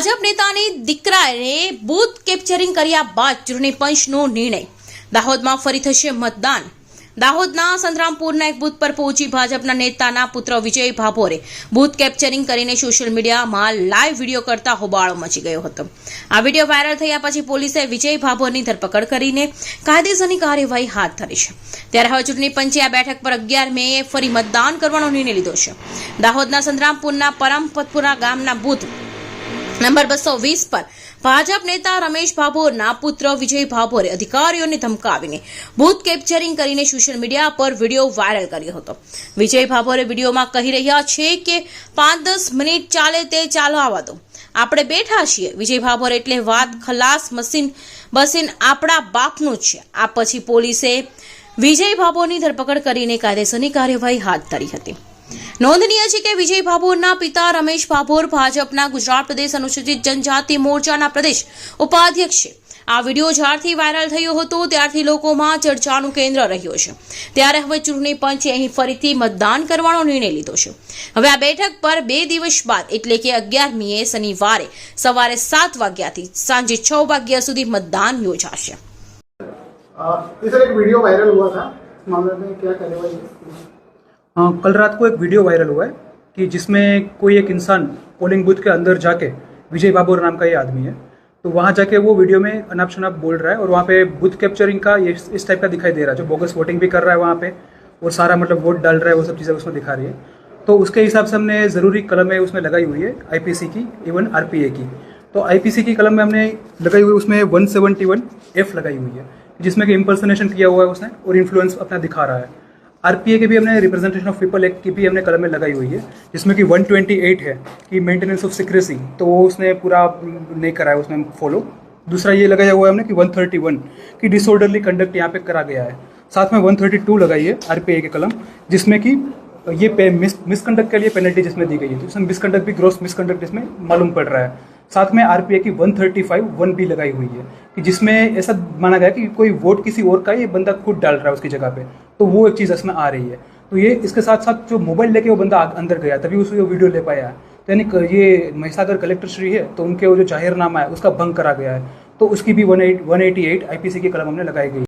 ભાજપ નેતાની દીકરાએ booth capturing કર્યા બાદ ચૂંટણી પંચનો નિર્ણય દાહોદમાં ફરી થશે મતદાન દાહોદના સંતરામપુરના એક બૂથ પર પહોંચી ભાજપના નેતાના પુત્ર વિજય ભાભોરે બૂથ કેપ્ચરિંગ કરીને સોશિયલ મીડિયામાં લાઈવ વિડીયો કરતા હોબાળો મચી ગયો હતો આ વિડીયો વાયરલ થયા પછી પોલીસે વિજય ભાભોરની ધરપકડ કરીને કાયદેસરની કાર્યવાહી હાથ ધરી છે ત્યારે હવે ચૂંટણી પંચે આ બેઠક પર અગિયાર મેએ ફરી મતદાન કરવાનો નિર્ણય લીધો છે દાહોદના સંતરામપુરના પરમપતપુરા ગામના બૂથ નંબર બસો વીસ પર ભાજપ નેતા રમેશ ભાભોરના પુત્ર વિજય ભાભોરે અધિકારીઓને ધમકાવીને બૂથ કેપ્ચરિંગ કરીને સોશિયલ મીડિયા પર વિડીયો વાયરલ કર્યો હતો વિજય ભાભોરે વિડીયોમાં કહી રહ્યા છે કે પાંચ દસ મિનિટ ચાલે તે ચાલો આવવા દો આપણે બેઠા છીએ વિજય ભાભોર એટલે વાત ખલાસ મશીન બસીન આપણા બાપનું જ છે આ પછી પોલીસે વિજય ભાભોરની ધરપકડ કરીને કાયદેસરની કાર્યવાહી હાથ ધરી હતી નોંધનીય છે કે વિજય ભાભોરના પિતા રમેશ ભાભોર ભાજપના ગુજરાત પ્રદેશ અનુસૂચિત જનજાતિ મોરચાના પ્રદેશ ઉપાધ્યક્ષ છે આ વિડીયો જ્યારથી વાયરલ થયો હતો ત્યારથી લોકોમાં ચર્ચાનું કેન્દ્ર રહ્યો છે ત્યારે હવે ચૂંટણી પંચે અહીં ફરીથી મતદાન કરવાનો નિર્ણય લીધો છે હવે આ બેઠક પર બે દિવસ બાદ એટલે કે અગિયારમીએ શનિવારે સવારે સાત વાગ્યાથી સાંજે છ વાગ્યા સુધી મતદાન યોજાશે એક વિડીયો વાયરલ હુઆ થા મામલે મેં ક્યા કાર્યવાહી आ, हाँ, कल रात को एक वीडियो वायरल हुआ है कि जिसमें कोई एक इंसान पोलिंग बूथ के अंदर जाके विजय बाबूर नाम का ये आदमी है तो वहाँ जाके वो वीडियो में अनाप शनाप बोल रहा है और वहाँ पे बूथ कैप्चरिंग का ये इस टाइप का दिखाई दे रहा है जो बोगस वोटिंग भी कर रहा है वहाँ पे और सारा मतलब वोट डाल रहा है वो सब चीज़ें उसमें दिखा रही है तो उसके हिसाब से हमने ज़रूरी है उसमें लगाई हुई है आईपीसी की इवन आरपीए की तो आईपीसी की कलम में हमने लगाई हुई उसमें वन सेवेंटी वन एफ लगाई हुई है जिसमें कि इम्पर्सनेशन किया हुआ है उसने और इन्फ्लुएंस अपना दिखा रहा है आरपीए के भी हमने रिप्रेजेंटेशन ऑफ पीपल एक्ट की भी हमने कलम में लगाई हुई है जिसमें कि 128 है कि मेंटेनेंस ऑफ सिक्रेसी तो वो उसने पूरा नहीं कराया उसमें फॉलो दूसरा ये लगाया हुआ है हमने कि 131 कि डिसऑर्डरली कंडक्ट यहाँ पे करा गया है साथ में 132 थर्टी टू लगाई है आरपीए के कलम जिसमें कि ये पे मिस मिसकंडक्ट के लिए पेनल्टी जिसमें दी गई है तो इसमें मिसकंडक्ट भी ग्रॉस मिसकंडक्ट इसमें मालूम पड़ रहा है साथ में आरपीए की 135 वन बी लगाई हुई है कि जिसमें ऐसा माना गया कि कोई वोट किसी और का ये बंदा खुद डाल रहा है उसकी जगह पे तो वो एक चीज़ इसमें आ रही है तो ये इसके साथ साथ जो मोबाइल लेके वो बंदा अंदर गया तभी उसको वीडियो ले पाया तो यानी ये महिसागर कलेक्टर श्री है तो उनके वो जो जाहिरनामा है उसका भंग करा गया है तो उसकी भी one eight one eighty eight I P C की कलम हमने लगाई गई